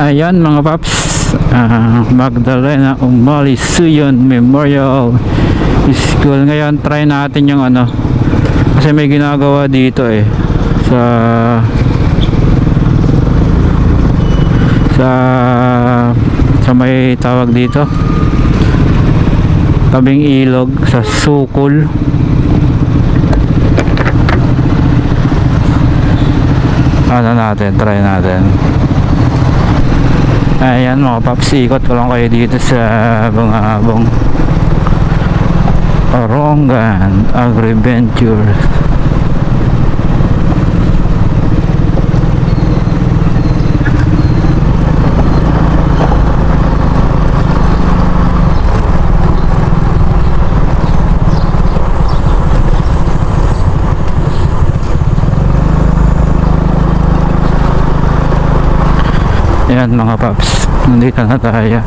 Ayan mga paps, ah, Magdalena Umali Suyon Memorial School. Ngayon try natin yung ano, kasi may ginagawa dito eh. Sa sa sa may tawag dito. Tabing ilog sa Sukul. Ano natin, try natin ayan mga paps, ikot ko lang kayo dito sa Bungabong Orongan Agriventure Ayan mga paps, nandito na tayo.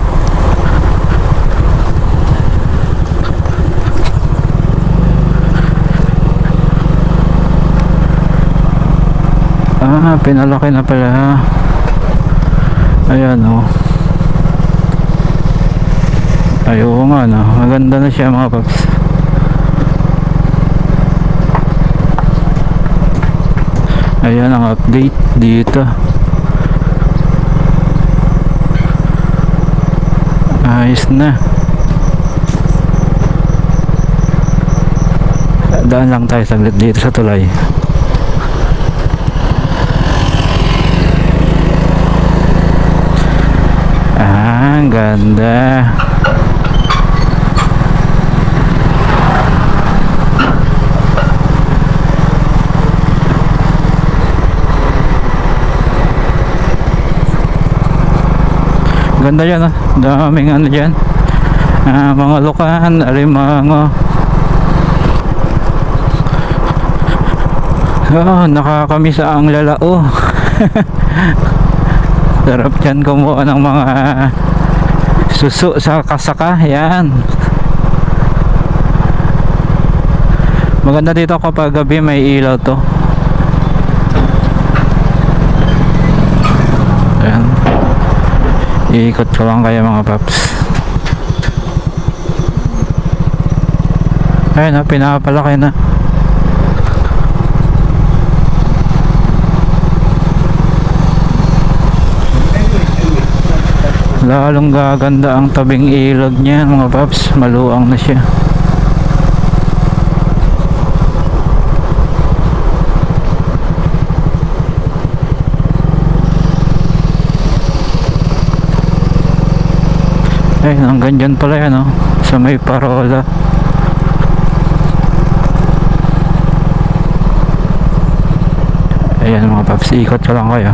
Ah, pinalaki na pala. Ayan oh. Ayaw nga no. Maganda na siya mga paps. Ayan ang update dito. Ayos na. Daan lang tayo saglit dito sa tulay. Ah, ganda. Ganda yan ah. Daming ano dyan. Ah, mga lukan, alimango. Oh, nakakamiss ang lalao. Sarap dyan kumuha ng mga suso sa kasaka. Yan. Maganda dito kapag gabi may ilaw to. Ayan. Iikot ko lang kayo mga paps. Ayun na, pinapalaki na. Lalong gaganda ang tabing ilog niya mga paps. Maluang na siya. Ay, hanggang dyan pala yan, oh. Sa may parola. Ayan mga paps, ikot ko lang kayo.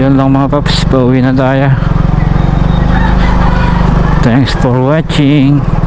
Yan lang mga paps, pauwi na tayo. Thanks for watching.